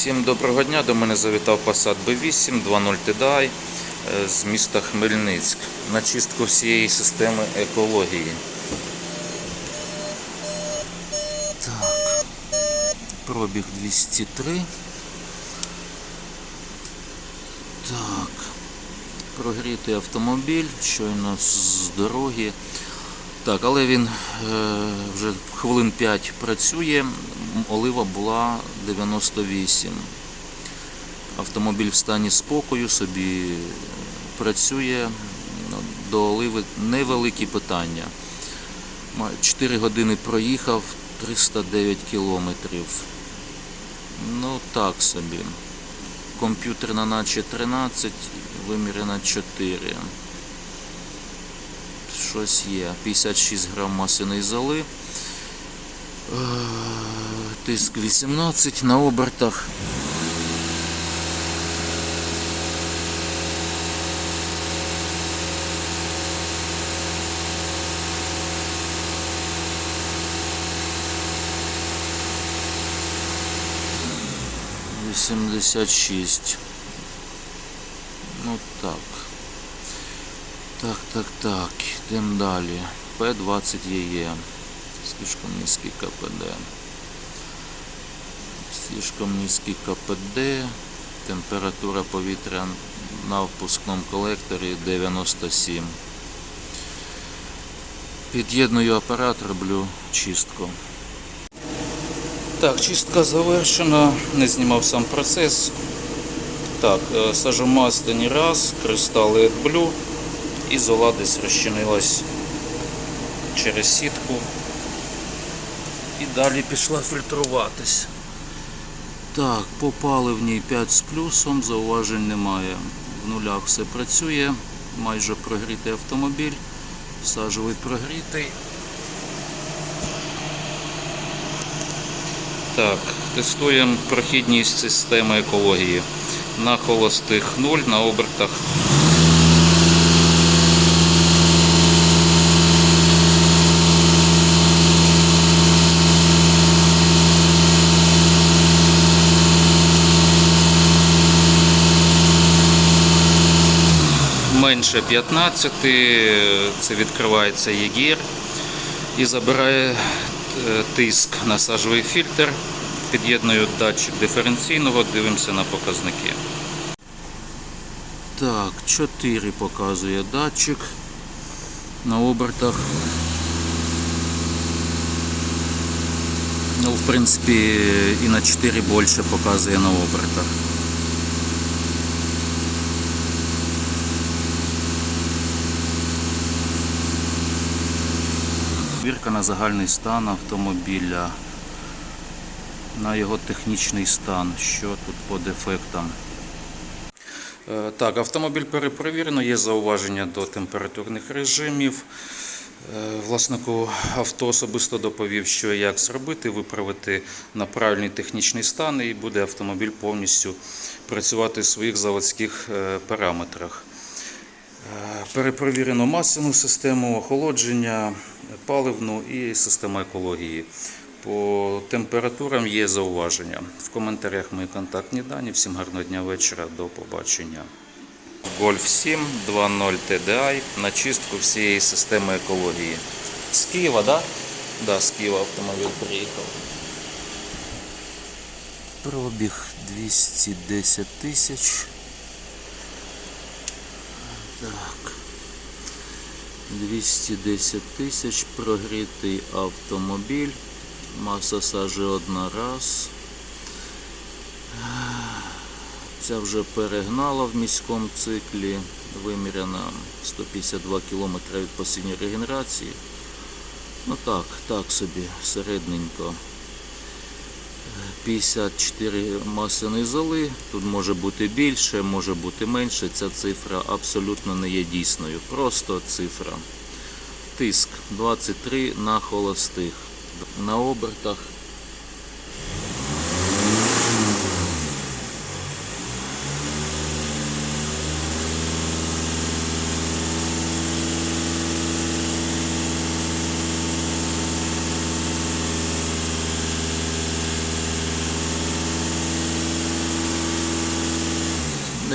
Всім доброго дня. До мене завітав Passat B8 2.0 TDI з міста Хмельницьк на чистку всієї системи екології. Так. Пробіг 203. Так. Прогрітий автомобіль, щойно з дороги. Так, але він е, вже хвилин 5 працює. Олива була 98. Автомобіль в стані спокою собі е, працює. Ну, До оливи невеликі питання. 4 години проїхав 309 кілометрів. Ну так собі. Комп'ютерна наче 13, вимірена 4 щось є. 56 грам масляної золи. Е, Тиск 18 на обертах. Вісімдесят шість. Ну так. Так, так, так. Йдемо далі. П20 ЕЕ. Слишком низький КПД. Слишком низький КПД. Температура повітря на впускному колекторі 97. Під'єдную апарат, роблю чистку. Так, чистка завершена. Не знімав сам процес. Так, е, сажу масляні раз, кристали AdBlue і зола десь розчинилась через сітку. І далі пішла фільтруватись. Так, по паливній 5 з плюсом, зауважень немає. В нулях все працює, майже прогрітий автомобіль, сажовий прогрітий. Так, тестуємо прохідність системи екології. На холостих 0, на обертах менше 15, це відкривається ЄГІР і забирає е, тиск на сажовий фільтр. Під'єдную датчик диференційного, дивимося на показники. Так, 4 показує датчик на обертах. Ну, в принципі, і на 4 більше показує на обертах. Вірка на загальний стан автомобіля, на його технічний стан, що тут по дефектам. Е, Так, автомобіль перепровірено, є зауваження до температурних режимів. Е, Власнику авто особисто доповів, що як зробити, виправити на правильний технічний стан, і буде автомобіль повністю працювати в своїх заводських е, параметрах. Перепровірено масляну систему охолодження, паливну і систему екології. По температурам є зауваження. В коментарях мої контактні дані. Всім гарного дня вечора. До побачення. Golf 7 2.0 TDI на чистку всієї системи екології. З Києва, так? Да? Да, з Києва автомобіль приїхав. Пробіг 210 тисяч. Так. 210 тисяч, прогрітий автомобіль, маса сажі одна раз. Ця вже перегнала в міському циклі, виміряна 152 км від посінньої регенерації. Ну так, так собі, середненько. 54 масини золи, тут може бути більше, може бути менше. Ця цифра абсолютно не є дійсною. Просто цифра. Тиск 23 на холостих. На обертах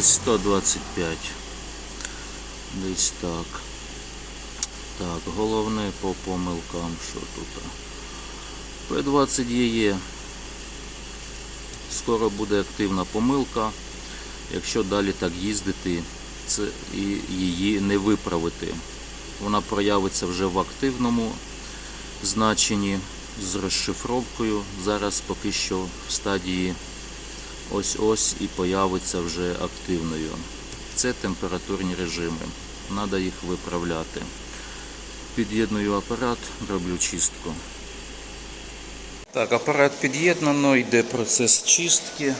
Десь 125. Десь так. Так, головне по помилкам, що тут. P20 є. Скоро буде активна помилка. Якщо далі так їздити, це і її не виправити. Вона проявиться вже в активному значенні з розшифровкою. Зараз поки що в стадії ось-ось і появиться вже активною. Це температурні режими. Треба їх виправляти. Під'єдную апарат, роблю чистку. Так, апарат під'єднано, йде процес чистки.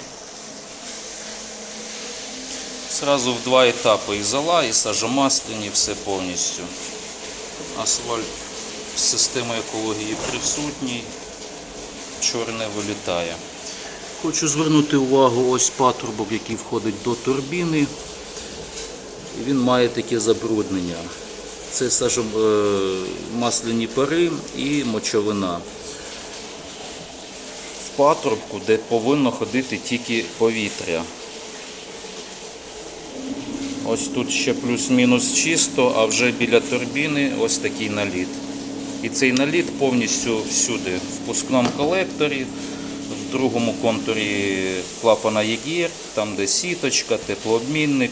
Сразу в два етапи і зола, і сажомасляні, все повністю. Асфальт системи екології присутній, чорне вилітає. Хочу звернути увагу ось патрубок, який входить до турбіни. І він має таке забруднення. Це сажом, е, масляні пари і мочовина. В патрубку, де повинно ходити тільки повітря. Ось тут ще плюс-мінус чисто, а вже біля турбіни ось такий наліт. І цей наліт повністю всюди, в пускному колекторі, в другому контурі клапана ЄГІР, там де сіточка, теплообмінник,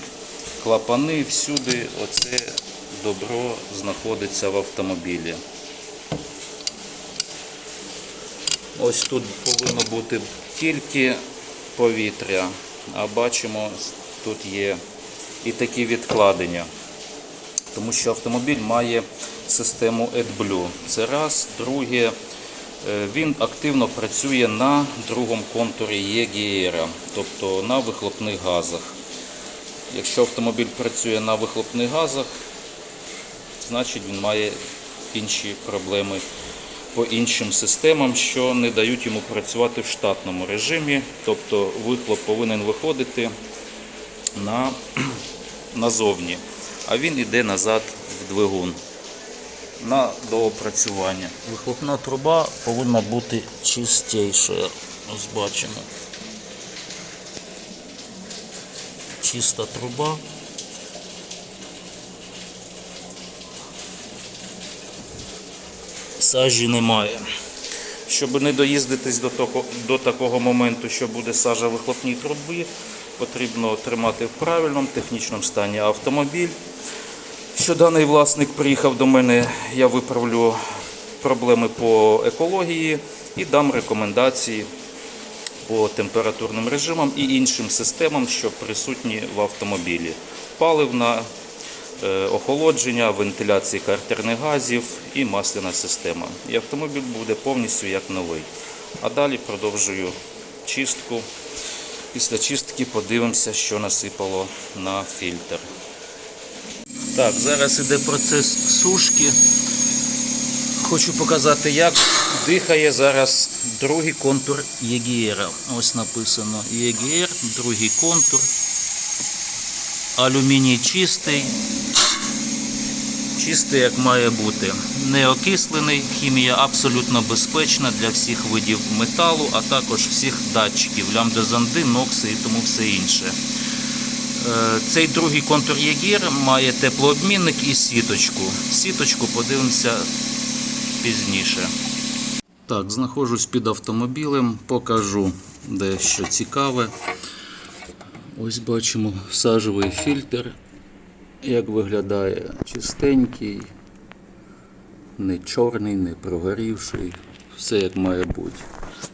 клапани, всюди оце добро знаходиться в автомобілі. Ось тут повинно бути тільки повітря, а бачимо, тут є і такі відкладення. Тому що автомобіль має систему AdBlue. Це раз. Друге, він активно працює на другому контурі EGR, тобто на вихлопних газах. Якщо автомобіль працює на вихлопних газах, значить він має інші проблеми по іншим системам, що не дають йому працювати в штатному режимі. Тобто вихлоп повинен виходити на, назовні, а він йде назад в двигун на доопрацювання. Вихлопна труба повинна бути чистішою. Ось бачимо. Чиста труба. Сажі немає. Щоб не доїздитись до, того, до такого моменту, що буде сажа вихлопній трубі, потрібно тримати в правильному технічному стані автомобіль. Що даний власник приїхав до мене, я виправлю проблеми по екології і дам рекомендації по температурним режимам і іншим системам, що присутні в автомобілі. Паливна, е, охолодження, вентиляції картерних газів і масляна система. І автомобіль буде повністю як новий. А далі продовжую чистку. Після чистки подивимося, що насипало на фільтр. Так, зараз іде процес сушки. Хочу показати, як дихає зараз другий контур ЄГР. Ось написано ЄГР, другий контур. Алюміній чистий. Чистий, як має бути. Не окислений, хімія абсолютно безпечна для всіх видів металу, а також всіх датчиків, лямбда-зонди, нокси і тому все інше. Е, Цей другий контур ЄГІР має теплообмінник і сіточку. Сіточку подивимося пізніше. Так, знаходжусь під автомобілем, покажу дещо цікаве. Ось бачимо сажевий фільтр, як виглядає чистенький, не чорний, не прогорівший, все як має бути.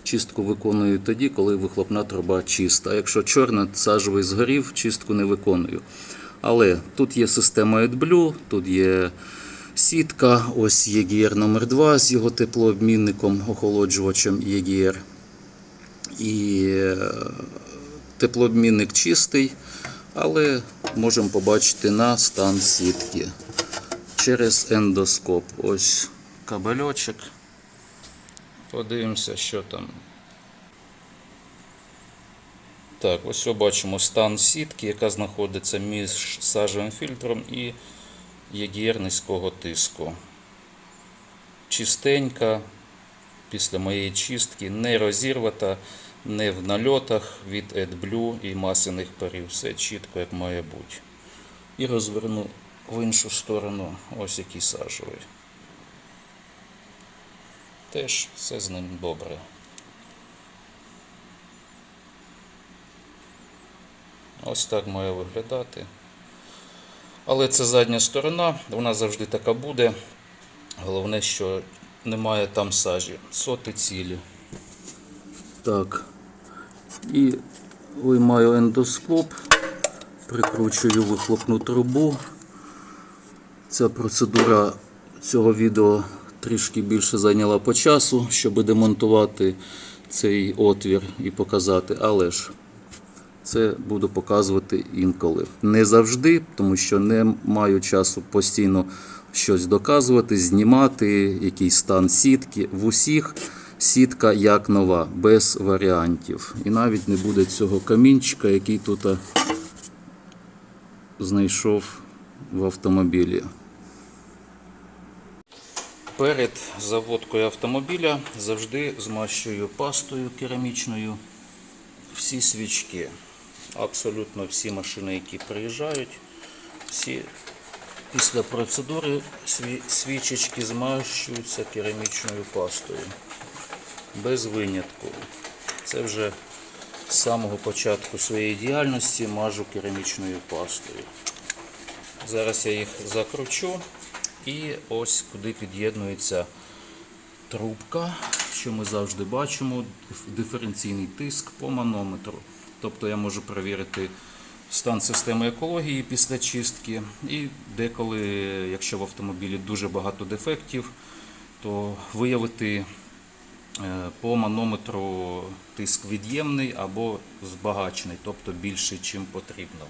Чистку виконую тоді, коли вихлопна труба чиста. Якщо чорна, сажевий згорів, чистку не виконую. Але тут є система AdBlue, тут є сітка, ось EGR номер 2 з його теплообмінником, охолоджувачем EGR. І е, теплообмінник чистий, але можемо побачити на стан сітки через ендоскоп. Ось кабельочок. Подивимося, що там. Так, ось бачимо стан сітки, яка знаходиться між сажевим фільтром і ЄГР низького тиску. Чистенька, після моєї чистки, не розірвата, не в нальотах від AdBlue і масляних парів. Все чітко, як має бути. І розверну в іншу сторону. Ось який сажовий. Теж все з ним добре. Ось так має виглядати. Але це задня сторона, вона завжди така буде. Головне, що немає там сажі. Соти цілі. Так. І виймаю ендоскоп, прикручую вихлопну трубу. Ця процедура цього відео трішки більше зайняла по часу, щоб демонтувати цей отвір і показати, але ж це буду показувати інколи. Не завжди, тому що не маю часу постійно щось доказувати, знімати, якийсь стан сітки. В усіх сітка як нова, без варіантів. І навіть не буде цього камінчика, який тут знайшов в автомобілі. Перед заводкою автомобіля завжди змащую пастою керамічною всі свічки. Абсолютно всі машини, які приїжджають, всі після процедури свічечки змащуються керамічною пастою. Без винятку. Це вже з самого початку своєї діяльності мажу керамічною пастою. Зараз я їх закручу і ось куди під'єднується трубка, що ми завжди бачимо, диференційний тиск по манометру. Тобто я можу перевірити стан системи екології після чистки. І деколи, якщо в автомобілі дуже багато дефектів, то виявити е, по манометру тиск від'ємний або збагачений, тобто більший, чим потрібно.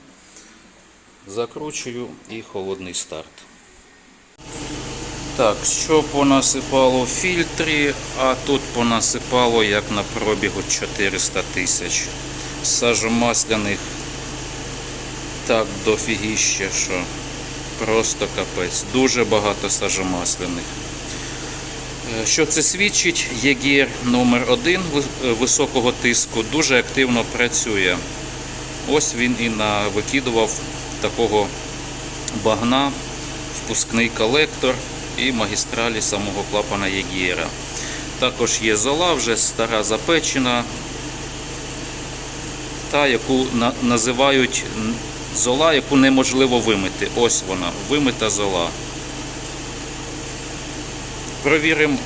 Закручую і холодний старт. Так, що понасипало в фільтрі, а тут понасипало як на пробігу 400 тисяч. Сажомасляних так дофігіще, що просто капець. Дуже багато сажомасляних. Е, Що це свідчить? ЄГІР номер 1 високого тиску дуже активно працює. Ось він і на- викидував такого багна, впускний колектор і магістралі самого клапана Єгієра. Також є зола, вже стара запечена, та, яку на- називають зола, яку неможливо вимити. Ось вона, вимита зола. Провіримо.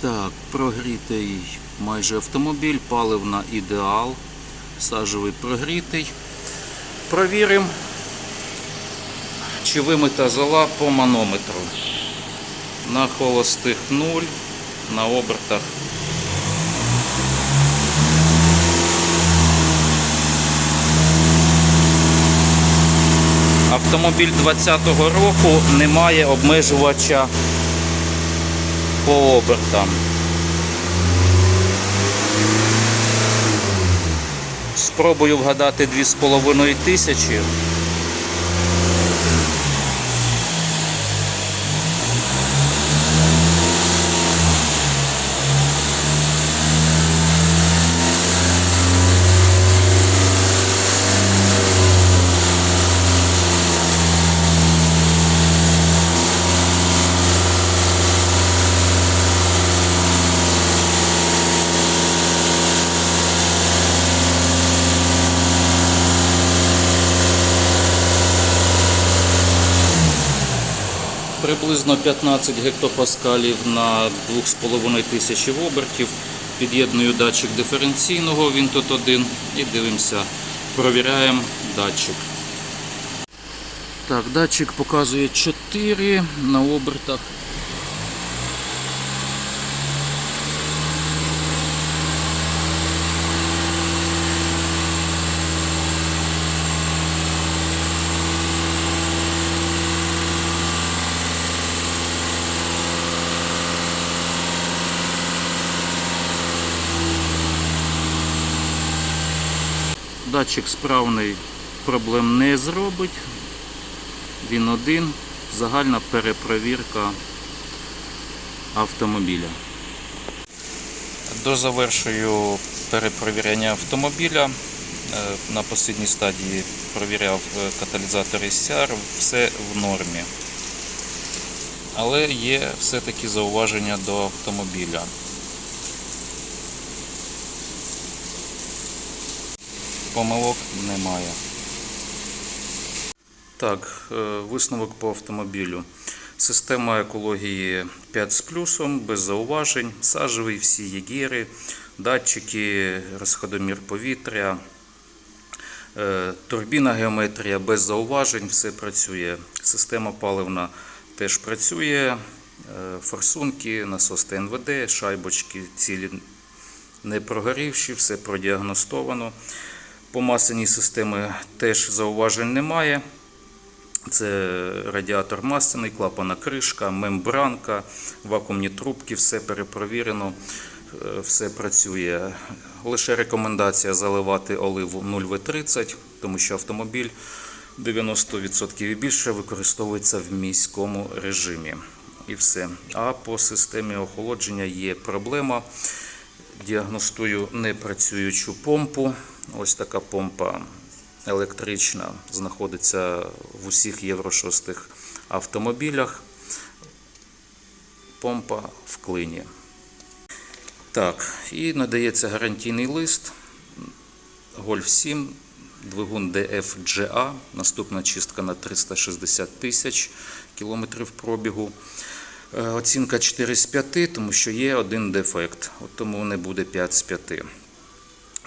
Так, прогрітий майже автомобіль, паливна ідеал, сажевий прогрітий. Провіримо, чи вимита зола по манометру. На холостих 0, на обертах. Автомобіль 2020 року не має обмежувача по обертам. Спробую вгадати 2,5 Приблизно 15 гектопаскалів на 2,5 тисячі обертів. Під'єдную датчик диференційного, він тут один, і дивимося, провіряємо датчик. Так, датчик показує 4 на обертах. Датчик справний, проблем не зробить. Він один. Загальна перепровірка автомобіля. Дозавершую перепровіряння автомобіля. Е, На останній стадії провіряв е, каталізатор SCR, все в нормі. Але є все-таки зауваження до автомобіля. Помилок немає. Так, е, висновок по автомобілю. Система екології 5 з плюсом, без зауважень, сажевий, всі єгіри, датчики, розходомір повітря, е, турбіна геометрія без зауважень, все працює. Система паливна теж працює, е, форсунки, насос ТНВД, шайбочки цілі не прогорівші, все продіагностовано. По масиній системі теж зауважень немає. Це радіатор масляний, клапана кришка, мембранка, вакуумні трубки, все перепровірено, е, все працює. Лише рекомендація заливати оливу 0В30, тому що автомобіль 90% і більше використовується в міському режимі. І все. А по системі охолодження є проблема. Діагностую непрацюючу помпу. Ось така помпа електрична знаходиться в усіх Євро 6 автомобілях. Помпа в клині. Так, і надається гарантійний лист Golf 7, двигун DFGA, наступна чистка на 360 тисяч кілометрів пробігу. Е, Оцінка 4 з 5, тому що є один дефект, от тому не буде 5 з 5.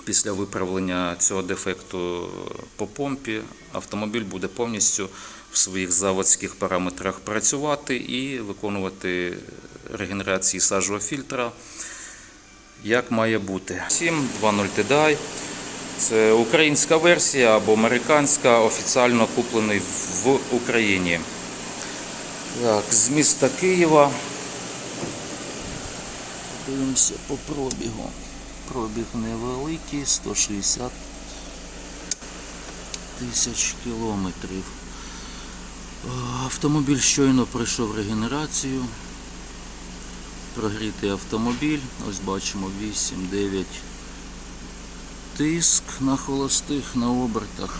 Після виправлення цього дефекту по помпі автомобіль буде повністю в своїх заводських параметрах працювати і виконувати регенерації сажового фільтра, як має бути. 7.2.0 TDI. Це українська версія або американська, офіціально куплений в Україні. Так, з міста Києва. Дивимося по пробігу. Пробіг невеликий, 160 тисяч кілометрів. Е, Автомобіль щойно пройшов регенерацію. Прогрітий автомобіль. Ось бачимо 8-9 тиск на холостих на обертах.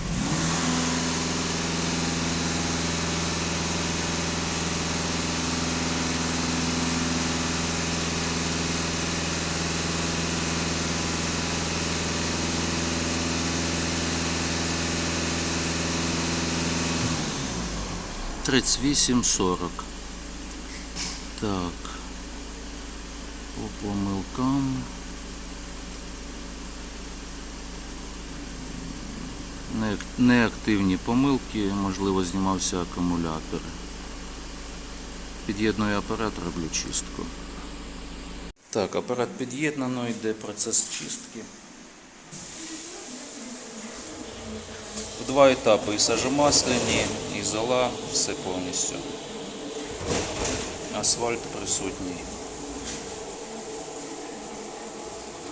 Тридцять вісім сорок. Так. По помилкам. Неактивні помилки, можливо, знімався акумулятор. Під'єдную апарат, роблю чистку. Так, апарат під'єднано, йде процес чистки. В два етапи і сажомасляні, і зола, все повністю. Асфальт присутній.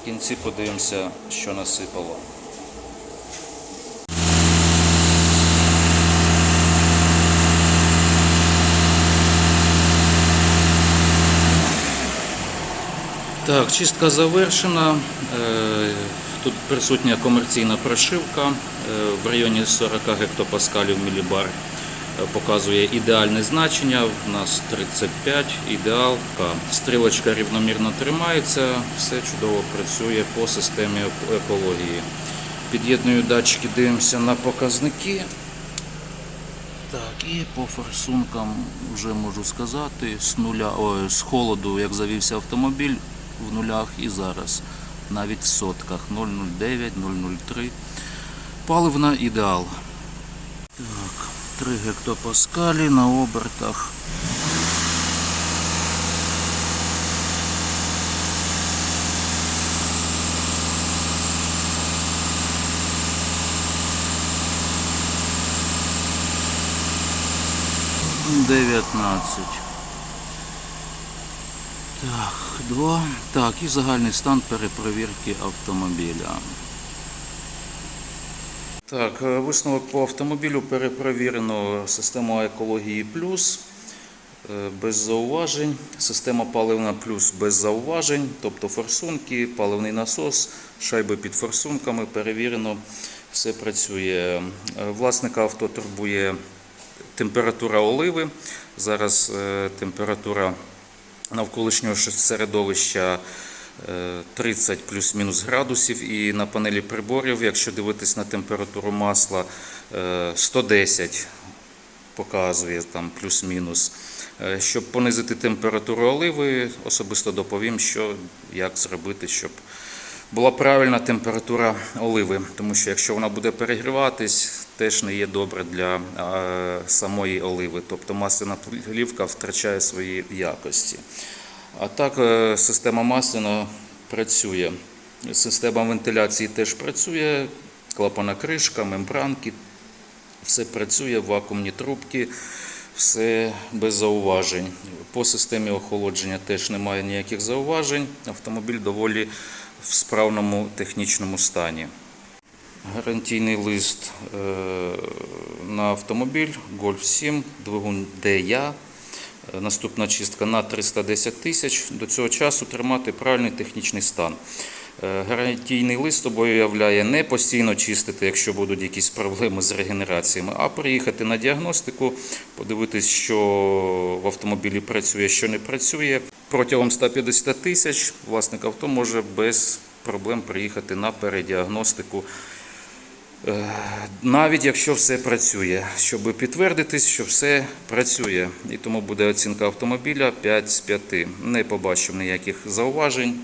В кінці подивимося, що насипало. Так, чистка завершена. Е, Тут присутня комерційна прошивка е, в районі 40 гектопаскалів мілібар. Показує ідеальне значення. У нас 35, ідеал. Стрілочка рівномірно тримається, все чудово працює по системі екології. Під'єдную датчики, дивимося на показники. Так, і по форсункам вже можу сказати, з нуля, ой, з холоду, як завівся автомобіль, в нулях і зараз. Навіть в сотках 0,09, 0,03. Паливна ідеал. Так, 3 гектопаскалі на обертах. Дев'ятнадцять. Так, два. Так, і загальний стан перепровірки автомобіля. Так, е, висновок по автомобілю перепровірено систему екології плюс. Е, Без зауважень. Система паливна плюс без зауважень, тобто форсунки, паливний насос, шайби під форсунками перевірено, все працює. Е, Власника авто турбує температура оливи. Зараз температура навколишнього середовища 30 плюс-мінус градусів, і на панелі приборів, якщо дивитись на температуру масла, е, 110 показує там плюс-мінус. Е, Щоб понизити температуру оливи, особисто доповім, що як зробити, щоб була правильна температура оливи. Тому що якщо вона буде перегріватись, теж не є добре для е, самої оливи. Тобто масляна плівка втрачає свої якості. А так е, система масляна працює. Система вентиляції теж працює, клапана кришка, мембранки, все працює, вакуумні трубки, все без зауважень. По системі охолодження теж немає ніяких зауважень. Автомобіль доволі в справному технічному стані. Гарантійний лист е, на автомобіль Golf 7, двигун DIA. Наступна чистка на 310 тисяч. До цього часу тримати правильний технічний стан. Е, Гарантійний лист обов'язує не постійно чистити, якщо будуть якісь проблеми з регенераціями, а приїхати на діагностику, подивитись, що в автомобілі працює, що не працює. Протягом 150 тисяч власник авто може без проблем приїхати на передіагностику. Е, Навіть якщо все працює, щоб підтвердитись, що все працює. І тому буде оцінка автомобіля 5 з 5. Не побачив ніяких зауважень.